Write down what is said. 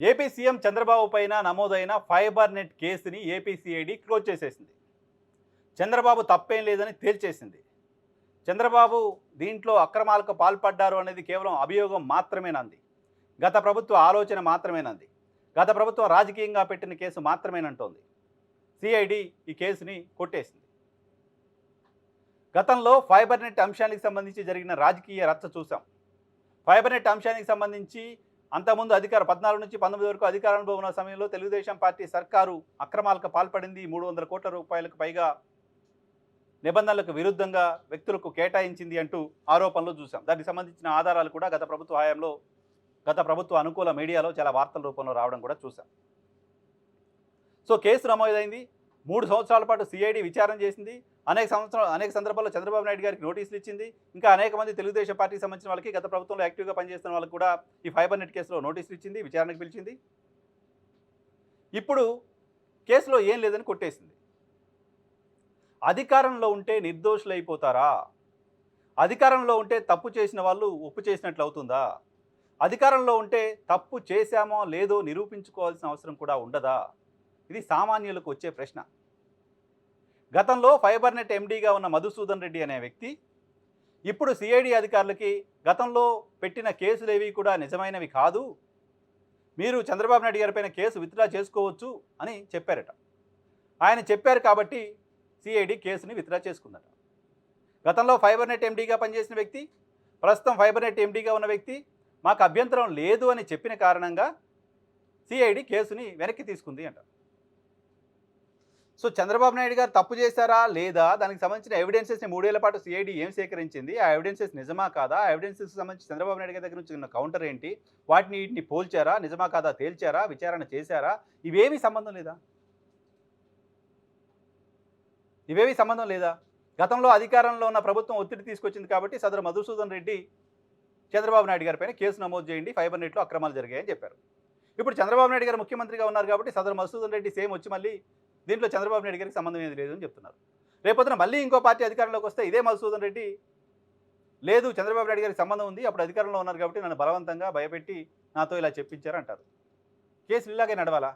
AP CM Chandrababu పైన నమోదైన fibre net కేసుని ఏపీసీఐడి క్లోజ్ చేసేసింది. చంద్రబాబు తప్పేం లేదని తేల్చేసింది. చంద్రబాబు దీంట్లో అక్రమాలకు పాల్పడ్డారు అనేది కేవలం అభియోగం మాత్రమేనంది. గత ప్రభుత్వ ఆలోచన మాత్రమేనంది. గత ప్రభుత్వం రాజకీయంగా పెట్టిన కేసు మాత్రమేనంటోంది. సిఐడి ఈ కేసుని కొట్టేసింది. గతంలో ఫైబర్ నెట్ అంశానికి సంబంధించి జరిగిన రాజకీయ రచ్చ చూసాం ఫైబర్ నెట్ అంశానికి సంబంధించి అంతకుముందు అధికార పద్నాలుగు నుంచి పంతొమ్మిది వరకు అధికారంలో ఉన్న సమయంలో తెలుగుదేశం పార్టీ సర్కారు అక్రమాలకు పాల్పడింది మూడు వందల కోట్ల రూపాయలకు పైగా నిబంధనలకు విరుద్ధంగా వ్యక్తులకు కేటాయించింది అంటూ ఆరోపణలు చూసాం దానికి సంబంధించిన ఆధారాలు కూడా గత ప్రభుత్వ హయాంలో గత ప్రభుత్వ అనుకూల మీడియాలో చాలా వార్తల రూపంలో రావడం కూడా చూసాం సో కేసు నమోదైంది. మూడు సంవత్సరాల పాటు సిఐడి విచారణ చేసింది. అనేక సంవత్సరాలు అనేక సందర్భాల్లో చంద్రబాబు నాయుడు గారికి నోటీసులు ఇచ్చింది. ఇంకా అనేక మంది తెలుగుదేశం పార్టీకి సంబంధించిన వాళ్ళకి గత ప్రభుత్వంలో యాక్టివ్గా పనిచేస్తున్న వాళ్ళకి కూడా ఈ ఫైబర్ నెట్ కేసులో నోటీసులు ఇచ్చింది విచారణకు పిలిచింది. ఇప్పుడు కేసులో ఏం లేదని కొట్టేసింది. అధికారంలో ఉంటే నిర్దోషులైపోతారా అధికారంలో ఉంటే తప్పు చేసిన వాళ్ళు ఒప్పు చేసినట్లు అవుతుందా? అధికారంలో ఉంటే తప్పు చేశామో లేదో నిరూపించుకోవాల్సిన అవసరం కూడా ఉండదా? ఇది సామాన్యులకు వచ్చే ప్రశ్న. గతంలో ఫైబర్ నెట్ ఎండీగా ఉన్న మధుసూదన్ రెడ్డి అనే వ్యక్తి ఇప్పుడు సిఐడి అధికారులకి గతంలో పెట్టిన కేసులు ఏవి కూడా నిజమైనవి కాదు. మీరు చంద్రబాబు నాయుడు గారిపైన కేసు విత్డ్రా చేసుకోవచ్చు అని చెప్పారట. ఆయన చెప్పారు కాబట్టి సిఐడి కేసుని విత్డ్రా చేసుకుందట. గతంలో ఫైబర్ నెట్ ఎండీగా పనిచేసిన వ్యక్తి ప్రస్తుతం ఫైబర్ నెట్ ఎండీగా ఉన్న వ్యక్తి మాకు అభ్యంతరం లేదు అని చెప్పిన కారణంగా సిఐడి కేసుని వెనక్కి తీసుకుంది అంట. సో చంద్రబాబు నాయుడు గారు తప్పు చేశారా లేదా? దానికి సంబంధించిన ఎవిడెన్సెస్ని మూడేళ్ళ పాటు సిఐడి ఏం సేకరించింది? ఆ ఎవిడెన్సెస్ నిజమా కాదా? ఆ ఎవిడెన్సెస్ సంబంధించి చంద్రబాబు నాయుడు గారి దగ్గర నుంచి ఉన్న కౌంటర్ ఏంటి? వాటిని వీటిని పోల్చారా? నిజమా కాదా? తేల్చారా? విచారణ చేశారా? ఇవేమీ సంబంధం లేదా? ఇవేమీ సంబంధం లేదా? గతంలో అధికారంలో ఉన్న ప్రభుత్వం ఒత్తిడి తీసుకొచ్చింది కాబట్టి సదరు మధుసూదన్ రెడ్డి చంద్రబాబు నాయుడు గారిపైన కేసు నమోదు చేయండి. ఫైబర్ నెట్లో అక్రమాలు జరిగాయని చెప్పారు. ఇప్పుడు చంద్రబాబు నాయుడు గారు ముఖ్యమంత్రిగా ఉన్నారు కాబట్టి సదరు మధుసూదన్ రెడ్డి సేమ్ వచ్చి మళ్ళీ దీంట్లో చంద్రబాబు నాయుడు గారికి సంబంధం ఏది లేదు అని చెప్తున్నారు. రేపొద్దున మళ్ళీ ఇంకో పార్టీ అధికారంలోకి వస్తే ఇదే మధుసూదన్ రెడ్డి? లేదు చంద్రబాబు నాయుడు గారికి సంబంధం ఉంది అప్పుడు అధికారంలో ఉన్నారు కాబట్టి నన్ను బలవంతంగా భయపెట్టి నాతో ఇలా చెప్పించారు అంటారు కేసులు ఇలాగే నడవాలా?